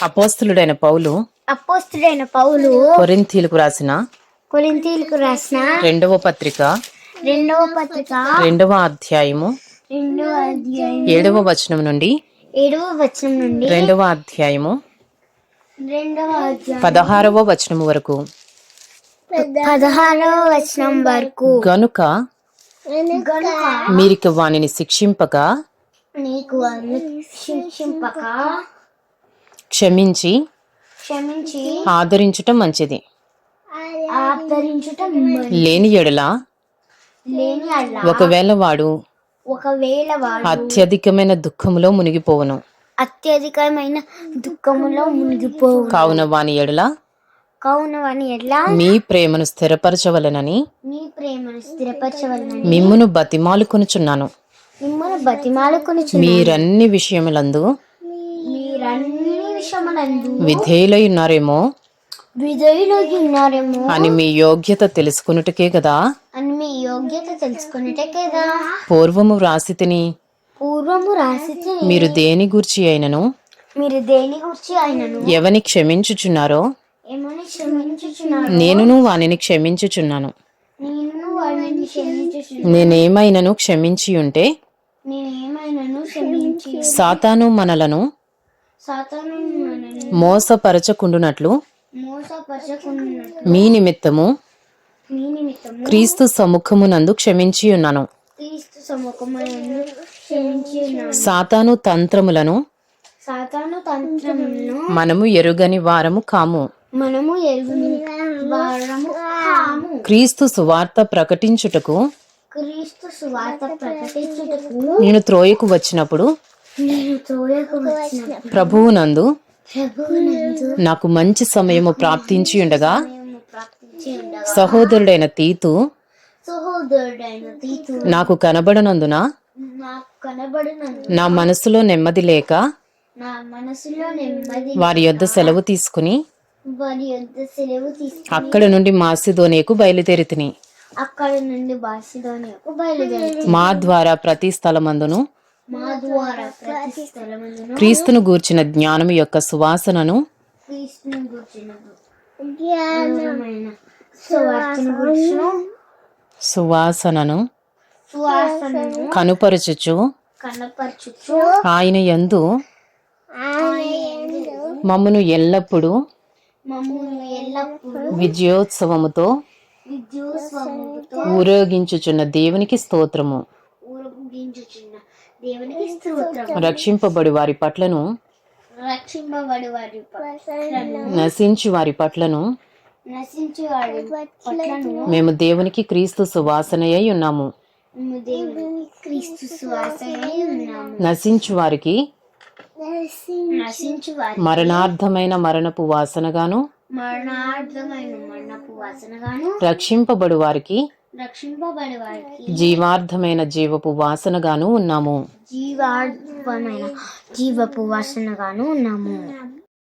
అపోస్తులుడైన పౌలు అపోస్తుడైన పౌలు కొరింథీలకు రాసిన కొరింథీలకు రాసిన రెండవ పత్రిక రెండవ పత్రిక రెండవ అధ్యాయము రెండవ అధ్యాయం ఏడవ వచనం నుండి ఏడవ వచనం నుండి రెండవ అధ్యాయము రెండవ అధ్యాయం పదహారవ వచనం వరకు పదహారవ వచనం వరకు గనుక మీరిక వానిని శిక్షింపక నీకు శిక్షింపక క్షమించి క్షమించి ఆదరించుట మంచిది. ఆదరించుట లేని ఎడల లేని ఒకవేళ వాడు ఒకవేళ వాడు అత్యధికమైన దుఃఖములో మునిగిపోవును. అత్యధికమైన దుఃఖములో మునిగిపోవు కావున వాని ఎడల కావున వాని ఎట్లా మీ ప్రేమను స్థిరపరచవలెనని నీ ప్రేమను స్థిరపరచవలనని మిమ్మును బతిమాలుకొనుచున్నాను. మిమ్మల్ని బతిమాలుకొని మీరన్ని విషయములందు మీరన్ని విషయములందు విధేయులై ఉన్నారేమో ఉన్నారేమో అని మీ యోగ్యత తెలుసుకున్నట్టుకే కదా అని మీ యోగ్యత తెలుసుకునేటే కదా పూర్వము వ్రాసి తిని పూర్వము రాసితే మీరు దేని గూర్చి అయినను? మీరు దేని గురించి ఆయనను ఎవని క్షమించుచున్నారో? ఏమని క్షమించుచున్నారు? నేనును వానిని క్షమించుచున్నాను. నేను వాడిని క్షమించుచున్నాను. నేనేమైనను క్షమించి ఉంటే నేనేమైనాను క్షమించి సాతాను మనల్ని మోసపరచకుండునట్లు మోసపరచకుండా మీ నిమిత్తము క్రీస్తు సముఖమునందు క్షమించి ఉన్నాను సాతాను తంత్రములను సాతాను తంత్రములను మనము ఎరుగని వారము కాము. మనము ఎరుగుని వారము కాము. క్రీస్తు సువార్త ప్రకటించుటకు క్రీస్తు సువార్త ప్రకటించుటకు నేను త్రోయకు వచ్చినప్పుడు ప్రభువునందు నాకు మంచి సమయము ప్రాప్తించి ఉండగా సహోదరుడైన తీతు నాకు కనబడనందున నా మనసులో నెమ్మది లేక నా మనసులో నెమ్మది వారి యొద్ద సెలవు తీసుకుని అక్కడ నుండి మాసిదోనేకు బయలుదేరి తిని అక్కడ నుండి మా ద్వారా ప్రతి స్థలమందును క్రీస్తును గూర్చిన జ్ఞానము యొక్క సువాసనను సువాసనను సువాసనను కనుపరుచుచు కనపరచుచు ఆయన యందు మమ్మను ఎల్లప్పుడూ విజయోత్సవముతో ఊరేగించుచున్న దేవునికి స్తోత్రము. దేవునికి స్తోత్రం. రక్షింపబడి వారి పట్లను రక్షింపబడి వారి నశించి వారి పట్లను నశించి వారి పట్లను. మేము దేవునికి క్రీస్తు సువాసనయై ఉన్నాము. క్రీస్తు సువాసనై ఉన్నాము. నశించు వారికి నశించి వారి మరణార్థమైన మరణపు వాసనగాను మరణార్థమైన మరణపు వాసనగాను రక్షింపబడి వారికి జీవార్థమైన జీవపు వాసనగాను ఉన్నాము. జీవార్థమైన జీవపు వాసనగాను ఉన్నాము.